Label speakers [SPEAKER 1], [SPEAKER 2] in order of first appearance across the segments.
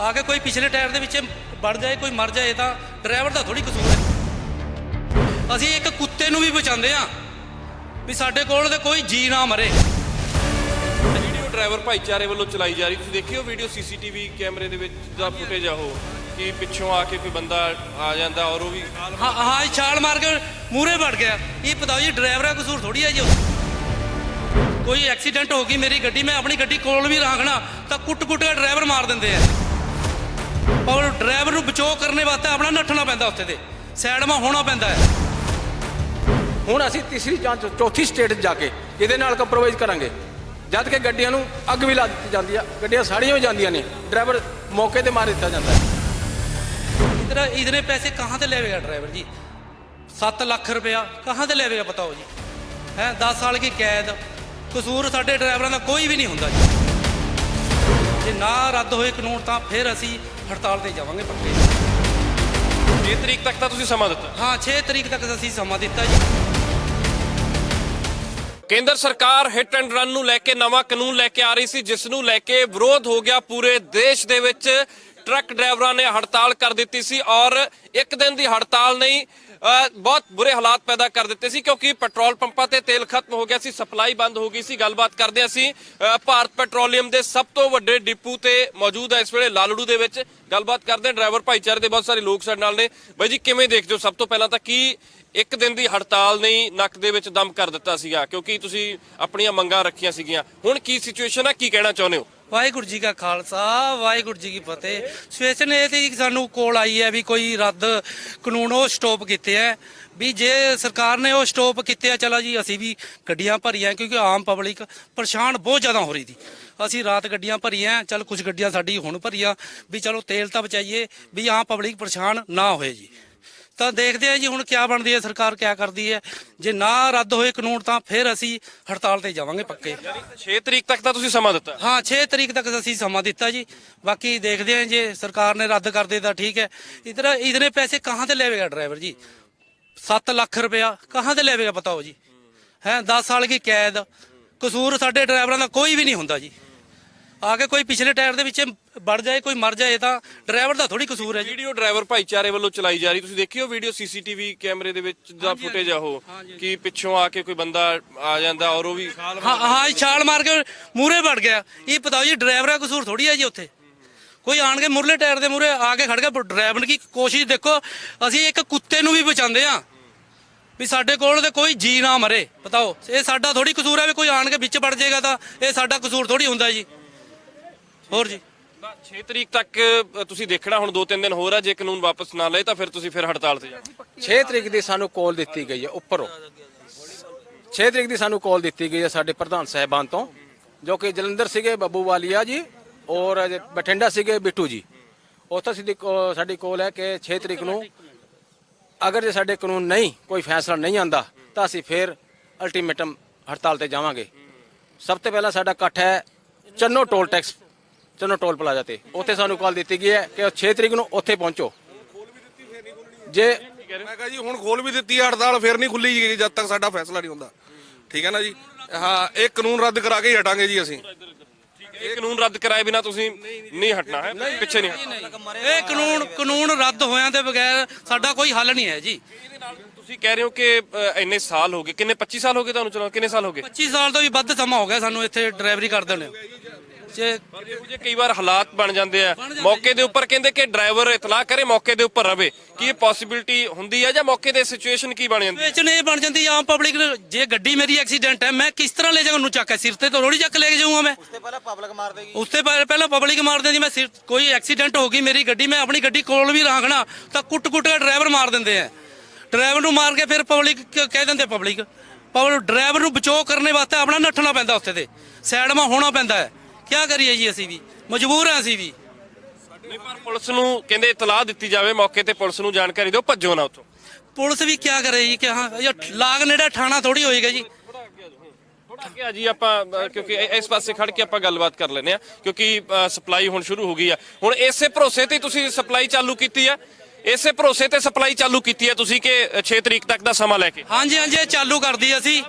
[SPEAKER 1] ਆ ਕੇ ਕੋਈ ਪਿਛਲੇ ਟਾਇਰ ਦੇ ਵਿੱਚ ਵੜ ਜਾਏ ਕੋਈ ਮਰ ਜਾਏ ਤਾਂ ਡਰਾਈਵਰ ਦਾ ਥੋੜੀ ਕਸੂਰ ਹੈ। ਅਸੀਂ ਇੱਕ ਕੁੱਤੇ ਨੂੰ ਵੀ ਬਚਾਉਂਦੇ ਆ ਵੀ ਸਾਡੇ ਕੋਲ ਤੇ ਕੋਈ ਜੀ ਨਾ ਮਰੇ।
[SPEAKER 2] ਵੀਡੀਓ ਡਰਾਈਵਰ ਭਾਈਚਾਰੇ ਵੱਲੋਂ ਚਲਾਈ ਜਾ ਰਹੀ। ਤੁਸੀਂ ਦੇਖਿਓ ਵੀਡੀਓ ਸੀਸੀਟੀਵੀ ਕੈਮਰੇ ਦੇ ਵਿੱਚ ਦਾ ਫੁਟੇਜ ਆ ਉਹ ਕਿ ਪਿੱਛੋਂ ਆ ਕੇ ਕੋਈ ਬੰਦਾ ਆ ਜਾਂਦਾ ਔਰ ਉਹ ਵੀ
[SPEAKER 1] ਹਾਂ ਹਾਂ ਛਾਲ ਮਾਰ ਕੇ ਮੂਹਰੇ ਵੜ ਗਿਆ। ਇਹ ਪਤਾ ਜੀ ਡਰਾਈਵਰ ਦਾ ਕਸੂਰ ਥੋੜੀ ਹੈ ਜੀ। ਕੋਈ ਐਕਸੀਡੈਂਟ ਹੋ ਗਈ ਮੇਰੀ ਗੱਡੀ ਮੈਂ ਆਪਣੀ ਗੱਡੀ ਕੋਲ ਵੀ ਰੱਖਣਾ ਤਾਂ ਕੁੱਟ-ਕੁੱਟ ਕੇ ਡਰਾਈਵਰ ਮਾਰ ਦਿੰਦੇ ਆ। ਔਰ ਡਰਾਈਵਰ ਨੂੰ ਬਚੋ ਕਰਨੇ ਵਾਸਤੇ ਆਪਣਾ ਨੱਠਣਾ ਪੈਂਦਾ ਉੱਥੇ ਤੇ। ਸਾਈਡ 'ਮਾ ਹੋਣਾ ਪੈਂਦਾ ਹੈ।
[SPEAKER 3] ਹੁਣ ਅਸੀਂ ਤੀਸਰੀ ਜਾਂ ਚੌਥੀ ਸਟੇਟ 'ਚ ਜਾ ਕੇ ਇਹਦੇ ਨਾਲ ਕੰਪਰੋਮਾਈਜ਼ ਕਰਾਂਗੇ। ਜਦ ਕਿ ਗੱਡੀਆਂ ਨੂੰ ਅੱਗ ਵੀ ਲਾ ਦਿੱਤੀ ਜਾਂਦੀ ਆ। ਗੱਡੀਆਂ ਸਾੜੀਆਂ ਹੋ ਜਾਂਦੀਆਂ ਨੇ। ਡਰਾਈਵਰ ਮੌਕੇ ਤੇ ਮਾਰ ਦਿੱਤਾ ਜਾਂਦਾ ਹੈ।
[SPEAKER 1] ਇਤਨਾ ਇਤਨੇ ਪੈਸੇ ਕਹਾਂ ਤੇ ਲੈਵੇਗਾ ਡਰਾਈਵਰ ਜੀ? 7 ਲੱਖ ਰੁਪਇਆ। ਕਹਾਂ ਤੇ ਲੈਵੇਗਾ ਪਤਾ ਬਤਾਓ ਜੀ? ਹੈ 10 ਸਾਲ ਦੀ ਕੈਦ? ਕਸੂਰ ਸਾਡੇ ਡਰਾਈਵਰਾਂ ਦਾ ਕੋਈ ਵੀ ਨਹੀਂ ਹੁੰਦਾ ਜੀ। ਜੇ ਨਾ ਰੱਦ ਹੋਏ ਕਾਨੂੰਨ ਤਾਂ ਫਿਰ ਅਸੀਂ ਹੜਤਾਲ ਤੇ ਜਾਵਾਂਗੇ ਪੱਕੇ।
[SPEAKER 2] 6 ਤਰੀਕ ਤੱਕ ਤਾਂ ਤੁਸੀਂ ਸਮਾਂ ਦਿੱਤਾ।
[SPEAKER 1] ਹਾਂ 6 ਤਰੀਕ ਤੱਕ ਅਸੀਂ ਸਮਾਂ ਦਿੱਤਾ ਜੀ।
[SPEAKER 2] ਕੇਂਦਰ ਸਰਕਾਰ ਹਿੱਟ ਐਂਡ ਰਨ ਨੂੰ ਲੈ ਕੇ ਨਵਾਂ ਕਾਨੂੰਨ ਲੈ ਕੇ ਆ ਰਹੀ ਸੀ ਜਿਸ ਨੂੰ ਲੈ ਕੇ ਵਿਰੋਧ ਹੋ ਗਿਆ ਪੂਰੇ ਦੇਸ਼ ਦੇ ਵਿੱਚ। ਟਰੱਕ ਡਰਾਈਵਰਾਂ ਨੇ ਹੜਤਾਲ ਕਰ ਦਿੱਤੀ ਸੀ ਔਰ ਇੱਕ ਦਿਨ ਦੀ ਹੜਤਾਲ ਨਹੀਂ ਬਹੁਤ ਬੁਰੇ ਹਾਲਾਤ ਪੈਦਾ ਕਰ ਦਿੱਤੇ ਸੀ ਕਿਉਂਕਿ ਪੈਟਰੋਲ ਪੰਪਾਂ ਤੇ ਤੇਲ ਖਤਮ ਹੋ ਗਿਆ ਸੀ, ਸਪਲਾਈ ਬੰਦ ਹੋ ਗਈ ਸੀ। ਗੱਲਬਾਤ ਕਰਦੇ ਅਸੀਂ ਭਾਰਤ ਪੈਟਰੋਲੀਅਮ ਦੇ ਸਭ ਤੋਂ ਵੱਡੇ ਡਿਪੂ ਤੇ ਮੌਜੂਦ ਹੈ ਇਸ ਵੇਲੇ ਲਾਲੜੂ ਦੇ ਵਿੱਚ। ਗੱਲਬਾਤ ਕਰਦੇ ਹਾਂ ਡਰਾਈਵਰ ਭਾਈਚਾਰੇ ਦੇ ਬਹੁਤ ਸਾਰੇ ਲੋਕ ਸਾਡੇ ਨਾਲ ਨੇ। ਬਾਈ ਜੀ, ਕਿਵੇਂ ਦੇਖਦੇ ਹੋ? ਸਭ ਤੋਂ ਪਹਿਲਾਂ ਤਾਂ ਕੀ ਇੱਕ ਦਿਨ ਦੀ ਹੜਤਾਲ ਨੇ ਨੱਕ ਦੇ ਵਿੱਚ ਦਮ ਕਰ ਦਿੱਤਾ ਸੀਗਾ, ਕਿਉਂਕਿ ਤੁਸੀਂ ਆਪਣੀਆਂ ਮੰਗਾਂ ਰੱਖੀਆਂ ਸੀਗੀਆਂ। ਹੁਣ ਕੀ ਸਿਚੁਏਸ਼ਨ ਹੈ ਕੀ ਕਹਿਣਾ ਚਾਹੁੰਦੇ ਹੋ?
[SPEAKER 1] ਵਾਹਿਗੁਰੂ ਜੀ ਕਾ ਖਾਲਸਾ, ਵਾਹਿਗੁਰੂ ਜੀ ਕੀ ਫਤਿਹ। ਸਿਚੁਏਸ਼ਨ ਇਹ ਤੇ ਸਾਨੂੰ ਕੋਲ ਆਈ ਹੈ ਵੀ ਕੋਈ ਰੱਦ ਕਾਨੂੰਨ ਉਹ ਸਟਾਪ ਕੀਤੇ ਹੈ। ਵੀ ਜੇ ਸਰਕਾਰ ਨੇ ਉਹ ਸਟਾਪ ਕੀਤੇ ਆ, ਚਲੋ ਜੀ, ਅਸੀਂ ਵੀ ਗੱਡੀਆਂ ਭਰੀਆਂ ਕਿਉਂਕਿ ਆਮ ਪਬਲਿਕ ਪਰੇਸ਼ਾਨ ਬਹੁਤ ਜ਼ਿਆਦਾ ਹੋ ਰਹੀ ਸੀ। ਅਸੀਂ ਰਾਤ ਗੱਡੀਆਂ ਭਰੀਆਂ ਚਲ ਕੁਝ ਗੱਡੀਆਂ ਸਾਡੀ ਹੁਣ ਭਰੀਆਂ, ਵੀ ਚਲੋ ਤੇਲ ਤਾਂ ਬਚਾਈਏ, ਵੀ ਆਮ ਪਬਲਿਕ ਪਰੇਸ਼ਾਨ ਨਾ ਹੋਏ ਜੀ। ਤਾਂ ਦੇਖਦੇ ਆ ਜੀ ਹੁਣ ਕੀ ਬਣਦੀ ਹੈ ਸਰਕਾਰ ਕੀ ਕਰਦੀ ਹੈ। ਜੇ ਨਾ ਰੱਦ ਹੋਏ ਕਾਨੂੰਨ ਤਾਂ ਫਿਰ ਅਸੀਂ ਹੜਤਾਲ ਤੇ ਜਾਵਾਂਗੇ ਪੱਕੇ।
[SPEAKER 2] 6 ਤਰੀਕ ਤੱਕ ਤਾਂ ਤੁਸੀਂ ਸਮਾਂ ਦਿੱਤਾ
[SPEAKER 1] ਹਾਂ। 6 ਤਰੀਕ ਤੱਕ ਅਸੀਂ ਸਮਾਂ ਦਿੱਤਾ ਜੀ। ਬਾਕੀ ਦੇਖਦੇ ਹਾਂ ਜੇ ਸਰਕਾਰ ਨੇ ਰੱਦ ਕਰ ਦੇ ਤਾਂ ਠੀਕ ਹੈ। ਇਧਰ ਇਤਨੇ ਪੈਸੇ ਕਹਾਂ ਤੇ ਲੇਵੇਗਾ ਡਰਾਈਵਰ ਜੀ? 7 ਲੱਖ ਰੁਪਇਆ ਕਹਾਂ ਤੇ ਲੇਵੇਗਾ ਬਤਾਓ ਜੀ? ਹੈ 10 ਸਾਲ ਦੀ ਕੈਦ? ਕਸੂਰ ਸਾਡੇ ਡਰਾਈਵਰਾਂ ਦਾ ਕੋਈ ਵੀ ਨਹੀਂ ਹੁੰਦਾ ਜੀ। ਆ ਕੇ ਕੋਈ ਪਿਛਲੇ ਟਾਇਰ ਦੇ ਵਿੱਚ ਵੜ ਜਾਏ ਕੋਈ ਮਰ ਜਾਏ ਤਾਂ ਡਰਾਈਵਰ ਦਾ ਥੋੜੀ ਕਸੂਰ ਹੈ ਜੀ।
[SPEAKER 2] ਵੀਡੀਓ ਡਰਾਈਵਰ ਭਾਈਚਾਰੇ ਵੱਲੋਂ ਚਲਾਈ ਜਾ ਰਹੀ। ਤੁਸੀਂ ਦੇਖਿਓ ਵੀਡੀਓ ਸੀਸੀਟੀਵੀ ਕੈਮਰੇ ਦੇ ਵਿੱਚ ਦਾ ਫੁਟੇਜ ਆ ਉਹ ਕਿ ਪਿੱਛੋਂ ਆ ਕੇ ਕੋਈ ਬੰਦਾ ਆ ਜਾਂਦਾ ਔਰ ਉਹ ਵੀ
[SPEAKER 1] ਹਾਂ ਹਾਂ ਛਾਲ ਮਾਰ ਕੇ ਮੂਹਰੇ ਵੜ ਗਿਆ। ਇਹ ਪਤਾ ਜੀ ਡਰਾਈਵਰ ਦਾ ਕਸੂਰ ਥੋੜੀ ਹੈ ਜੀ ਉੱਥੇ? ਕੋਈ ਆਣ ਕੇ ਮੁਰਲੇ ਟਾਇਰ ਦੇ ਮੂਹਰੇ ਆ ਕੇ ਖੜ ਗਿਆ। ਡਰਾਈਵਰ ਦੀ ਕੋਸ਼ਿਸ਼ ਦੇਖੋ ਅਸੀਂ ਇੱਕ ਕੁੱਤੇ ਨੂੰ ਵੀ ਬਚਾਉਂਦੇ ਆ ਵੀ ਸਾਡੇ ਕੋਲ ਤੇ ਕੋਈ ਜੀ ਨਾ ਮਰੇ। ਬਤਾਓ ਇਹ ਸਾਡਾ ਥੋੜੀ ਕਸੂਰ ਹੈ ਵੀ ਕੋਈ ਆਣ ਕੇ ਵਿੱਚ ਵੜ ਜਾਏਗਾ ਤਾਂ ਇਹ ਸਾਡਾ ਕਸੂਰ ਥੋੜੀ ਹੁੰਦਾ ਜੀ। ਹੋਰ ਜੀ?
[SPEAKER 2] 6 ਤਰੀਕ ਤੱਕ ਤੁਸੀਂ ਦੇਖਣਾ ਹੁਣ 2-3 ਦਿਨ ਹੋਰ ਆ ਜੇ ਕਾਨੂੰਨ ਵਾਪਸ ਨਾ ਲਏ ਤਾਂ ਫਿਰ ਤੁਸੀਂ ਫਿਰ ਹੜਤਾਲ ਤੇ ਜਾਓ
[SPEAKER 3] 6 ਤਰੀਕ ਦੀ ਸਾਨੂੰ ਕਾਲ ਦਿੱਤੀ ਗਈ ਹੈ ਉੱਪਰੋਂ। 6 ਤਰੀਕ ਦੀ ਸਾਨੂੰ ਕਾਲ ਦਿੱਤੀ ਗਈ ਹੈ ਸਾਡੇ ਪ੍ਰਧਾਨ ਸਾਹਿਬਾਨ ਤੋਂ ਜੋ ਕਿ ਜਲੰਧਰ ਸੀਗੇ ਬੱਬੂ ਵਾਲੀਆ ਜੀ ਔਰ ਬਠਿੰਡਾ ਸੀਗੇ ਬਿੱਟੂ ਜੀ। ਉੱਥੇ ਸਿੱਧੀ ਸਾਡੀ ਕਾਲ ਹੈ ਕਿ 6 ਤਰੀਕ ਨੂੰ ਅਗਰ ਜੇ ਸਾਡੇ ਕਾਨੂੰਨ ਨਹੀਂ ਕੋਈ ਫੈਸਲਾ ਨਹੀਂ ਆਂਦਾ ਤਾਂ ਅਸੀਂ ਫਿਰ ਅਲਟੀਮੇਟਮ ਹੜਤਾਲ ਤੇ ਜਾਵਾਂਗੇ। ਸਭ ਤੋਂ ਪਹਿਲਾਂ ਸਾਡਾ ਇਕੱਠ ਹੈ Channo toll tax Channo toll plaza ਤੇ। ਉੱਥੇ ਸਾਨੂੰ ਕਾਲ ਦਿੱਤੀ ਗਈ ਹੈ ਕਿ 6 ਤਰੀਕ ਨੂੰ ਉੱਥੇ ਪਹੁੰਚੋ। ਜੇ
[SPEAKER 4] ਮੈਂ ਕਹਾਂ ਜੀ ਹੁਣ ਖੋਲ ਵੀ ਦਿੱਤੀ ਹੈ ਹੜਤਾਲ ਫਿਰ ਨਹੀਂ ਖੁੱਲੀ ਜੀ ਜਦ ਤੱਕ ਸਾਡਾ ਫੈਸਲਾ ਨਹੀਂ ਹੁੰਦਾ। ਠੀਕ ਹੈ ਨਾ ਜੀ? ਹਾਂ ਇਹ ਕਾਨੂੰਨ ਰੱਦ ਕਰਾ ਕੇ ਹੀ ਹਟਾਂਗੇ ਜੀ ਅਸੀਂ।
[SPEAKER 2] ਇਹ ਕਾਨੂੰਨ ਰੱਦ ਕਰਾਏ ਬਿਨਾ ਤੁਸੀਂ ਨਹੀਂ ਹਟਣਾ ਹੈ? ਪਿੱਛੇ ਨਹੀਂ ਹਟਣਾ।
[SPEAKER 1] ਇਹ ਕਾਨੂੰਨ ਕਾਨੂੰਨ ਰੱਦ ਹੋਇਆਂ ਦੇ ਬਗੈਰ ਸਾਡਾ ਕੋਈ ਹੱਲ ਨਹੀਂ ਹੈ ਜੀ।
[SPEAKER 2] ਤੁਸੀਂ ਕਹਿ ਰਹੇ ਹੋ ਕਿ ਇੰਨੇ ਸਾਲ ਹੋ ਗਏ। ਕਿੰਨੇ 25 ਸਾਲ ਹੋ ਗਏ ਤੁਹਾਨੂੰ ਚਲਾਉ ਕਿੰਨੇ ਸਾਲ ਹੋ ਗਏ?
[SPEAKER 1] 25 ਸਾਲ ਤੋਂ ਵੀ ਵੱਧ ਸਮਾਂ ਹੋ ਗਿਆ ਸਾਨੂੰ ਇੱਥੇ ਡਰਾਈਵਰੀ ਕਰਦੇ ਨੇ ਜੇ
[SPEAKER 2] ਪਰ ਇਹੋ ਜਿਹੇ ਕਈ ਵਾਰ ਹਾਲਾਤ ਬਣ ਜਾਂਦੇ ਆ। ਮੌਕੇ ਦੇ ਉੱਪਰ ਕਹਿੰਦੇ ਕਿ ਡਰਾਈਵਰ ਇਤਲਾਹ ਕਰੇ ਮੌਕੇ ਦੇ ਉੱਪਰ ਰਵੇ। ਕੀ ਇਹ ਪੋਸਿਬਿਲਿਟੀ ਹੁੰਦੀ ਹੈ ਜਾਂ ਮੌਕੇ ਦੇ ਸਿਚੁਏਸ਼ਨ ਕੀ ਬਣ ਜਾਂਦੀ? ਹੈ
[SPEAKER 1] ਵਿੱਚ ਨੇ ਇਹ ਬਣ ਜਾਂਦੀ ਆਮ ਪਬਲਿਕ ਜੇ ਗੱਡੀ ਮੇਰੀ ਐਕਸੀਡੈਂਟ ਹੈ ਮੈਂ ਕਿਸ ਤਰ੍ਹਾਂ ਲੈ ਜਾਵਾਂ ਉਹਨੂੰ ਚੱਕ ਕੇ ਸਿਰ ਤੇ ਥੋੜੀ ਚੱਕ ਲੈ ਕੇ ਜਾਊਂਗਾ ਮੈਂ। ਉਸ ਤੇ ਪਹਿਲਾਂ ਪਬਲਿਕ ਮਾਰ ਦੇਗੀ। ਉਸ ਤੇ ਪਹਿ- ਪਹਿਲਾਂ ਪਬਲਿਕ ਮਾਰ ਦਿੰਦੀ ਮੈਂ ਸਿਰ ਕੋਈ ਐਕਸੀਡੈਂਟ ਹੋ ਗਈ ਮੇਰੀ ਗੱਡੀ ਮੈਂ ਆਪਣੀ ਗੱਡੀ ਕੋਲ ਵੀ ਰੱਖਣਾ ਤਾਂ ਕੁੱਟ-ਕੁੱਟ ਕੇ ਡਰਾਈਵਰ ਮਾਰ ਦਿੰਦੇ ਆ। ਡਰਾਈਵਰ ਨੂੰ ਮਾਰ ਕੇ ਫਿਰ ਪਬਲਿਕ ਕਹਿ ਦਿੰਦੇ ਪਬਲਿਕ ਪਰ ਡਰਾਈਵਰ ਨੂੰ ਬਚਾਓ ਕਰਨੇ ਵਾਸਤੇ ਆਪਣਾ ਨੱਠਣਾ ਪੈਂਦਾ ਉੱਥੇ ਤੇ। ਸਾਈਡ 'ਮਾ ਹੋਣਾ ਪੈਂਦਾ ਹੈ। ਕੀ ਕਰੀਏ ਜੀ ਅਸੀਂ ਵੀ? ਮਜਬੂਰ ਹਾਂ ਅਸੀਂ ਵੀ।
[SPEAKER 2] ਨਹੀਂ ਪਰ ਪੁਲਿਸ ਨੂੰ ਕਹਿੰਦੇ ਇਤਲਾਹ ਦਿੱਤੀ ਜਾਵੇ ਮੌਕੇ ਤੇ ਪੁਲਿਸ ਨੂੰ ਜਾਣਕਾਰੀ ਦਿਓ ਭੱਜੋ ਨਾ ਉੱਥੋਂ।
[SPEAKER 1] ਪੁਲਿਸ ਵੀ ਕੀ ਕਰੇ ਜੀ ਕਿ ਹਾਂ ਇਹ ਲਾਗ ਨੇੜਾ ਠਾਣਾ ਥੋੜੀ ਹੋਏਗਾ ਜੀ।
[SPEAKER 2] ਅੱਗੇ ਆ ਜੀ ਆਪਾਂ ਅ, ਕਿਉਂਕਿ ਇ- ਇਸ ਪਾਸੇ ਖੜ ਕੇ ਆਪਾਂ ਗੱਲਬਾਤ ਕਰ ਲੈਨੇ ਆ ਕਿਉਂਕਿ ਸਪਲਾਈ ਹੁਣ ਸ਼ੁਰੂ ਹੋ ਗਈ ਆ। ਹੁਣ ਇਸੇ ਭਰੋਸੇ ਤੇ ਹੀ ਤੁਸੀਂ ਸਪਲਾਈ ਚਾਲੂ ਕੀਤੀ ਆ? ਇਸੇ ਭਰੋਸੇ ਤੇ ਸਪਲਾਈ ਚਾਲੂ ਕੀਤੀ ਹੈ ਤੁਸੀਂ ਕਿ 6 ਤਰੀਕ ਤੱਕ ਦਾ ਸਮਾਂ ਲੈ ਕੇ?
[SPEAKER 1] ਹਾਂਜੀ ਹਾਂਜੀ ਇਹ ਚਾਲੂ ਕਰਦੀ ਅਸੀਂ।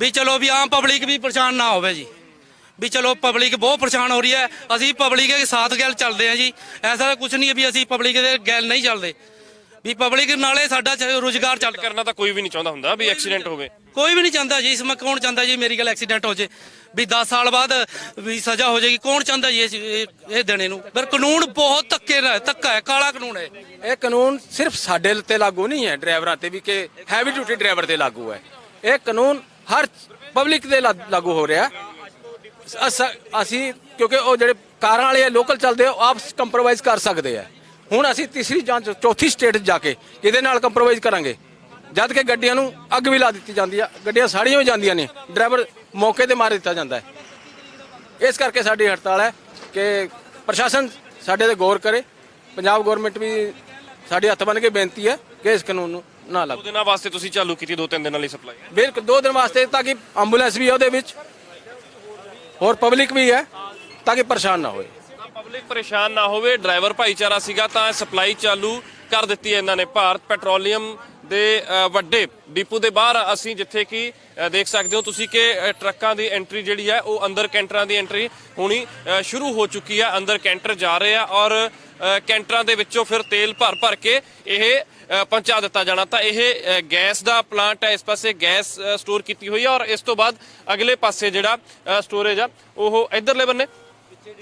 [SPEAKER 1] ਵੀ ਚਲੋ ਵੀ ਆਮ ਪਬਲਿਕ ਵੀ ਪਰੇਸ਼ਾਨ ਨਾ ਹੋਵੇ ਜੀ। ਵੀ ਚਲੋ ਪਬਲਿਕ ਬਹੁਤ ਪਰੇਸ਼ਾਨ ਹੋ ਰਹੀ ਹੈ। ਅਸੀਂ ਪਬਲਿਕ ਦੇ ਸਾਥ ਗੱਲ ਚੱਲਦੇ ਆ ਜੀ। ਐਸਾ ਕੁਝ ਨਹੀਂ ਹੈ ਵੀ ਅਸੀਂ ਪਬਲਿਕ ਦੇ ਗੱਲ ਨਹੀਂ ਚੱਲਦੇ। ਵੀ ਪਬਲਿਕ ਨਾਲੇ ਸਾਡਾ ਰੋਜ਼ਗਾਰ ਚੱਲ
[SPEAKER 2] ਕਰਨਾ ਤਾਂ ਕੋਈ ਵੀ ਨਹੀਂ ਚਾਹੁੰਦਾ ਹੁੰਦਾ ਵੀ ਐਕਸੀਡੈਂਟ ਹੋਵੇ।
[SPEAKER 1] ਕੋਈ ਵੀ ਨਹੀਂ ਚਾਹੁੰਦਾ ਜੀ ਇਸ ਮੈਂ ਕੌਣ ਚਾਹੁੰਦਾ ਜੀ ਮੇਰੀ ਗੱਲ ਐਕਸੀਡੈਂਟ ਹੋ ਜੇ। ਵੀ 10 ਸਾਲ ਬਾਅਦ ਵੀ ਸਜ਼ਾ ਹੋ ਜਾਏਗੀ ਕੌਣ ਚਾਹੁੰਦਾ ਜੀ ਇਹ ਇਹ ਦੇਣੇ ਨੂੰ? ਪਰ ਕਾਨੂੰਨ ਬਹੁਤ ਧੱਕੇ ਨਾਲ ਧੱਕਾ ਹੈ ਕਾਲਾ ਕਾਨੂੰਨ ਹੈ।
[SPEAKER 3] ਇਹ ਕਾਨੂੰਨ ਸਿਰਫ ਸਾਡੇ ਤੇ ਲਾਗੂ ਨਹੀਂ ਹੈ ਡਰਾਈਵਰਾਂ ਤੇ ਵੀ ਕਿ ਹੈਵੀ ਡਿਊਟੀ ਡਰਾਈਵਰ ਤੇ ਲਾਗੂ ਹੈ। ਇਹ ਕਾਨੂੰਨ ਹਰ ਪਬਲਿਕ ਤੇ ਲਾ- ਲਾਗੂ ਹੋ ਰਿਹਾ। ਅਸ- ਅਸੀਂ ਕਿਉਂਕਿ ਉਹ ਜਿਹੜੇ ਕਾਰਾਂ ਵਾਲੇ ਲੋਕਲ ਚੱਲਦੇ ਆ ਆਪ ਕੰਪਰੋਮਾਈਜ਼ ਕਰ ਸਕਦੇ ਆ। ਹੁਣ ਅਸੀਂ ਤੀਸਰੀ ਜਾਂਚ ਚੌਥੀ ਸਟੇਟ ਜਾ ਕੇ ਕਿਹਦੇ ਨਾਲ ਕੰਪਰੋਮਾਈਜ਼ ਕਰਾਂਗੇ? ਜਦ ਕਿ ਗੱਡੀਆਂ ਨੂੰ ਅੱਗ ਵੀ ਲਾ ਦਿੱਤੀ ਜਾਂਦੀ ਆ ਗੱਡੀਆਂ ਸਾੜੀਆਂ ਵੀ ਜਾਂਦੀਆਂ ਨੇ ਡਰਾਈਵਰ ਮੌਕੇ ਤੇ ਮਾਰ ਦਿੱਤਾ ਜਾਂਦਾ ਹੈ। ਇਸ ਕਰਕੇ ਸਾਡੀ ਹੜਤਾਲ ਹੈ ਕਿ ਪ੍ਰਸ਼ਾਸਨ ਸਾਡੇ ਤੇ ਗੌਰ ਕਰੇ ਪੰਜਾਬ ਗਵਰਨਮੈਂਟ ਵੀ ਸਾਡੇ ਹੱਥ ਬੰਨ ਕੇ ਬੇਨਤੀ ਹੈ ਕਿ ਇਸ ਕਾਨੂੰਨ ਨੂੰ ਨਾ
[SPEAKER 2] ਦੋ
[SPEAKER 3] ਲਾਗੂ
[SPEAKER 2] ਦਿਨਾਂ ਵਾਸਤੇ ਤੁਸੀਂ ਚਾਲੂ ਕੀਤੀ ਦੋ ਤਿੰਨ ਦਿਨਾਂ ਲਈ ਸਪਲਾਈ
[SPEAKER 3] ਬਿਲਕੁਲ ਦੋ ਦਿਨ ਵਾਸਤੇ ਤਾਂ ਕਿ ਐਂਬੂਲੈਂਸ ਵੀ ਉਹਦੇ ਵਿੱਚ ਹੋਰ ਪਬਲਿਕ ਵੀ ਹੈ, ਤਾਂ ਕਿ ਪਰੇਸ਼ਾਨ ਨਾ ਹੋਏ।
[SPEAKER 2] ਪਬਲਿਕ ਪਰੇਸ਼ਾਨ ਨਾ ਹੋਵੇ ਡਰਾਈਵਰ ਭਾਈਚਾਰਾ ਸੀਗਾ, ਤਾਂ ਸਪਲਾਈ ਚਾਲੂ ਕਰ ਦਿੱਤੀ ਹੈ ਇਹਨਾਂ ਨੇ। ਭਾਰਤ ਪੈਟਰੋਲੀਅਮ ਦੇ ਵੱਡੇ ਡਿਪੂ ਦੇ ਬਾਹਰ ਅਸੀਂ ਜਿੱਥੇ ਕਿ ਦੇਖ ਸਕਦੇ ਹੋ ਤੁਸੀਂ ਕਿ ਟਰੱਕਾਂ ਦੀ ਐਂਟਰੀ ਜਿਹੜੀ ਹੈ, ਉਹ ਅੰਦਰ ਕੈਂਟਰਾਂ ਦੀ ਐਂਟਰੀ ਹੋਣੀ ਸ਼ੁਰੂ ਹੋ ਚੁੱਕੀ ਹੈ। ਅੰਦਰ ਕੈਂਟਰ ਜਾ ਰਹੇ ਆ ਔਰ ਕੈਂਟਰਾਂ ਦੇ ਵਿੱਚੋਂ ਫਿਰ ਤੇਲ ਭਰ ਭਰ ਕੇ ਇਹ ਪਹੁੰਚਾ ਦਿੱਤਾ ਜਾਣਾ। ਤਾਂ ਇਹ ਗੈਸ ਦਾ ਪਲਾਂਟ ਹੈ। ਇਸ ਪਾਸੇ ਗੈਸ ਸਟੋਰ ਕੀਤੀ ਹੋਈ ਹੈ ਔਰ ਇਸ ਤੋਂ ਬਾਅਦ ਅਗਲੇ ਪਾਸੇ ਜਿਹੜਾ ਸਟੋਰੇਜ ਆ ਉਹ ਇਧਰਲੇ ਬੰਨੇ। ਵਿੱਚੇ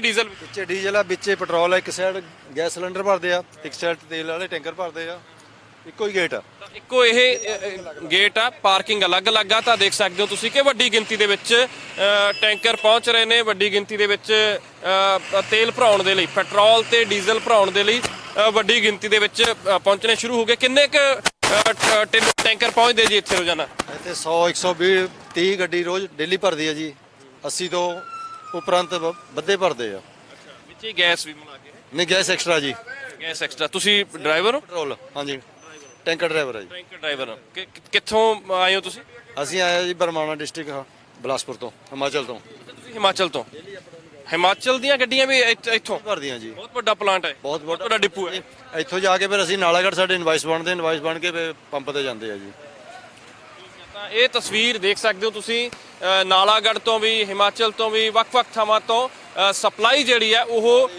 [SPEAKER 2] ਡੀਜ਼ਲ
[SPEAKER 5] ਵਿੱਚੇ ਡੀਜ਼ਲ। ਆ ਵਿੱਚੇ ਪੈਟਰੋਲ ਆ। ਇੱਕ ਸਾਈਡ ਗੈਸ ਸਿਲੰਡਰ ਭਰਦੇ ਆ ਇੱਕ ਸਾਈਡ ਤੇਲ ਵਾਲੇ ਟੈਂਕਰ ਭਰਦੇ ਆ। ਇੱਕੋ ਹੀ ਗੇਟ ਆ।
[SPEAKER 2] ਇੱਕੋ ਇਹ ਗੇਟ ਆ ਪਾਰਕਿੰਗ ਅਲੱਗ-ਅਲੱਗ ਆ। ਤਾਂ ਦੇਖ ਸਕਦੇ ਹੋ ਤੁਸੀਂ ਕਿ ਵੱਡੀ ਗਿਣਤੀ ਦੇ ਵਿੱਚ ਟੈਂਕਰ ਪਹੁੰਚ ਰਹੇ ਨੇ। ਵੱਡੀ ਗਿਣਤੀ ਦੇ ਵਿੱਚ ਤੇਲ ਭਰਾਉਣ ਦੇ ਲਈ ਪੈਟਰੋਲ ਤੇ ਡੀਜ਼ਲ ਭਰਾਉਣ ਦੇ ਲਈ ਵੱਡੀ ਗਿਣਤੀ ਦੇ ਵਿੱਚ ਪਹੁੰਚਣੇ ਸ਼ੁਰੂ ਹੋ ਗਏ। ਕਿੰਨੇ ਕ ਟੈਂਕਰ ਪਹੁੰਚਦੇ ਜੀ ਇੱਥੇ ਰੋਜ਼ਾਨਾ?
[SPEAKER 5] ਇੱਥੇ 100 120 30 ਗੱਡੀ ਰੋਜ਼ ਡੇਲੀ ਭਰਦੀ ਆ ਜੀ। 80 ਤੋਂ ਉਪਰੰਤ ਵੱਧੇ ਭਰਦੇ ਆ।
[SPEAKER 2] ਵਿੱਚ ਹੀ ਗੈਸ ਵੀ ਮਿਲਾ ਕੇ।
[SPEAKER 5] ਨਹੀਂ ਗੈਸ ਐਕਸਟਰਾ ਜੀ।
[SPEAKER 2] Gas extra. ਤੁਸੀਂ ਡਰਾਈਵਰ ਹੋ?
[SPEAKER 5] ਪੈਟਰੋਲ ਹਾਂਜੀ। ਟੈਂਕਰ ਡਰਾਈਵਰ ਜੀ।
[SPEAKER 2] ਟੈਂਕਰ ਡਰਾਈਵਰ ਕਿੱਥੋਂ ਆਏ ਹੋ ਤੁਸੀਂ?
[SPEAKER 5] ਅਸੀਂ ਆਏ ਜੀ ਬਰਮਾਣਾ ਡਿਸਟ੍ਰਿਕਟ ਬਲਾਸਪੁਰ ਤੋਂ ਹਿਮਾਚਲ ਤੋਂ।
[SPEAKER 2] ਤੁਸੀਂ ਹਿਮਾਚਲ ਤੋਂ? ਹਿਮਾਚਲ ਦੀਆਂ ਗੱਡੀਆਂ ਵੀ ਇੱਥ- ਇੱਥੋਂ।
[SPEAKER 5] ਭਰਦੀਆਂ ਜੀ।
[SPEAKER 2] ਬਹੁਤ ਵੱਡਾ ਪਲਾਂਟ ਹੈ।
[SPEAKER 5] ਬਹੁਤ
[SPEAKER 2] ਵੱਡਾ ਡਿਪੂ ਹੈ।
[SPEAKER 5] ਇੱਥੋਂ ਜਾ ਕੇ ਫਿਰ ਅਸੀਂ ਨਾਲਾਗੜ੍ਹ ਸਾਡੇ ਇਨਵਾਈਸ ਬਣਦੇ ਇਨਵਾਈਸ ਬਣ ਕੇ ਫਿਰ ਪੰਪ ਤੇ ਜਾਂਦੇ ਆ ਜੀ।
[SPEAKER 2] ਤਾਂ ਇਹ ਤਸਵੀਰ ਦੇਖ ਸਕਦੇ ਹੋ ਤੁਸੀਂ। ਅ, ਨਾਲਾਗੜ੍ਹ ਤੋਂ ਵੀ ਹਿਮਾਚਲ ਤੋਂ ਵੀ ਵੱਖ-ਵੱਖ ਥਾਵਾਂ ਤੋਂ ਅ, ਸਪਲਾਈ ਜਿਹੜੀ ਹੈ ਉਹ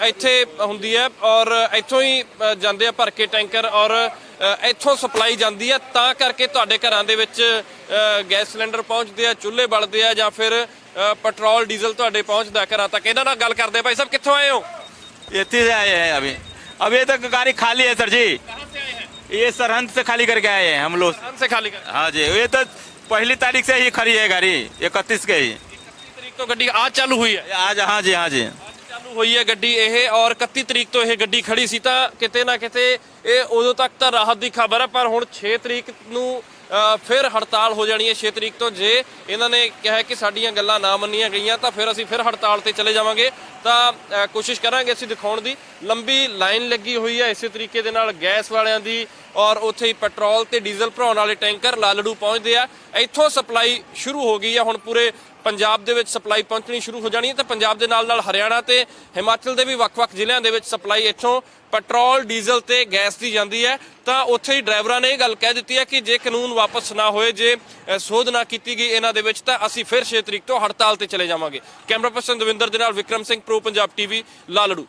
[SPEAKER 2] ਅ, ਇੱਥੇ ਹੁੰਦੀ ਹੈ ਔਰ ਇੱਥੋਂ ਹੀ ਅ, ਜਾਂਦੇ ਆ ਭਰ ਕੇ ਟੈਂਕਰ ਔਰ ਅ, ਇੱਥੋਂ ਸਪਲਾਈ ਜਾਂਦੀ ਹੈ। ਤਾਂ ਕਰਕੇ ਤੁਹਾਡੇ ਘਰਾਂ ਦੇ ਵਿੱਚ ਅ, ਗੈਸ ਸਿਲੰਡਰ ਪਹੁੰਚਦੇ ਆ ਚੁੱਲ੍ਹੇ ਬਲਦੇ ਆ ਜਾਂ ਫਿਰ ਪੈਟਰੋਲ ਡੀਜ਼ਲ ਤੁਹਾਡੇ ਪਹੁੰਚਦਾ ਘਰਾਂ ਤੱਕ ਇਹਨਾਂ ਨਾਲ ਗੱਲ ਕਰਦੇ ਆ। ਭਾਈ ਸਾਹਿਬ ਕਿੱਥੋਂ ਆਏ ਹੋ
[SPEAKER 6] इतनी से आए हैं अभी अभी तक गाड़ी खाली है सर जी ये सरहंद से खाली करके आए हैं हम लोग
[SPEAKER 2] ਕਹਾਂ ਸੇ ਖਾਲੀ ਕਰ
[SPEAKER 6] हाँ जी ये तो पहली तारीख से ही खड़ी है गाड़ी इकतीस के ही
[SPEAKER 2] ਤਰੀਕ ਤੋਂ ਗੱਡੀ ਆ ਚਾਲੂ ਹੋਈ ਹੈ
[SPEAKER 6] आज हाँ जी हाँ जी
[SPEAKER 2] ਚਾਲੂ ਹੋਈ ਹੈ ਗੱਡੀ ਇਹ ਔਰ 31 ਤਰੀਕ ਤੋਂ ਇਹ ਗੱਡੀ ਖੜੀ ਸੀ ਤਾਂ ਕਿਤੇ ਨਾ ਕਿਤੇ ਇਹ ਉਦੋਂ ਤੱਕ ਤਾਂ ਰਾਹਤ ਦੀ ਖਬਰ ਹੈ ਪਰ ਹੁਣ 6 ਤਰੀਕ ਨੂੰ ਅ, ਫਿਰ ਹੜਤਾਲ ਹੋ ਜਾਣੀ ਹੈ 6 ਤਰੀਕ ਤੋਂ। ਜੇ ਇਹਨਾਂ ਨੇ ਕਿਹਾ ਕਿ ਸਾਡੀਆਂ ਗੱਲਾਂ ਨਾ ਮੰਨੀਆਂ ਗਈਆਂ, ਤਾਂ ਫਿਰ ਅਸੀਂ ਫਿਰ ਹੜਤਾਲ ਤੇ ਚਲੇ ਜਾਵਾਂਗੇ। ਤਾਂ ਕੋਸ਼ਿਸ਼ ਕਰਾਂਗੇ ਅਸੀਂ ਦਿਖਾਉਣ ਦੀ। ਲੰਬੀ ਲਾਈਨ ਲੱਗੀ ਹੋਈ ਹੈ ਇਸੇ ਤਰੀਕੇ ਦੇ ਨਾਲ ਗੈਸ ਵਾਲਿਆਂ ਦੀ ਔਰ ਉੱਥੇ ਹੀ ਪੈਟਰੋਲ ਤੇ ਡੀਜ਼ਲ ਭਰਾਉਣ ਵਾਲੇ ਟੈਂਕਰ ਲਾਲੜੂ ਪਹੁੰਚਦੇ ਆ। ਇੱਥੋਂ ਸਪਲਾਈ ਸ਼ੁਰੂ ਹੋ ਗਈ ਆ, ਹੁਣ ਪੂਰੇ ਪੰਜਾਬ ਦੇ ਵਿੱਚ ਸਪਲਾਈ ਪਹੁੰਚਣੀ ਸ਼ੁਰੂ ਹੋ ਜਾਣੀ ਹੈ ਤਾਂ ਪੰਜਾਬ ਦੇ ਨਾਲ ਨਾਲ ਹਰਿਆਣਾ ਤੇ ਹਿਮਾਚਲ ਦੇ ਵੀ ਵੱਖ-ਵੱਖ ਜ਼ਿਲ੍ਹਿਆਂ ਦੇ ਵਿੱਚ ਸਪਲਾਈ ਇੱਥੋਂ ਪੈਟਰੋਲ, ਡੀਜ਼ਲ ਤੇ ਗੈਸ ਦੀ ਜਾਂਦੀ ਹੈ। ਤਾਂ ਉੱਥੇ ਹੀ ਡਰਾਈਵਰਾਂ ਨੇ ਇਹ ਗੱਲ ਕਹਿ ਦਿੱਤੀ ਹੈ ਕਿ ਜੇ ਕਾਨੂੰਨ ਵਾਪਸ ਨਾ ਹੋਏ, ਜੇ ਸੋਧ ਨਾ ਕੀਤੀ ਗਈ ਇਹਨਾਂ ਦੇ ਵਿੱਚ, ਤਾਂ ਅਸੀਂ ਫਿਰ 6 ਤਰੀਕ ਤੋਂ ਹੜਤਾਲ ਤੇ ਚਲੇ ਜਾਵਾਂਗੇ। ਕੈਮਰਾ ਪਰਸਨ ਦਵਿੰਦਰ ਦੇ ਨਾਲ ਵਿਕਰਮ ਸਿੰਘ, ਪ੍ਰੋ ਪੰਜਾਬ ਟੀਵੀ, ਲਾਲੜੂ।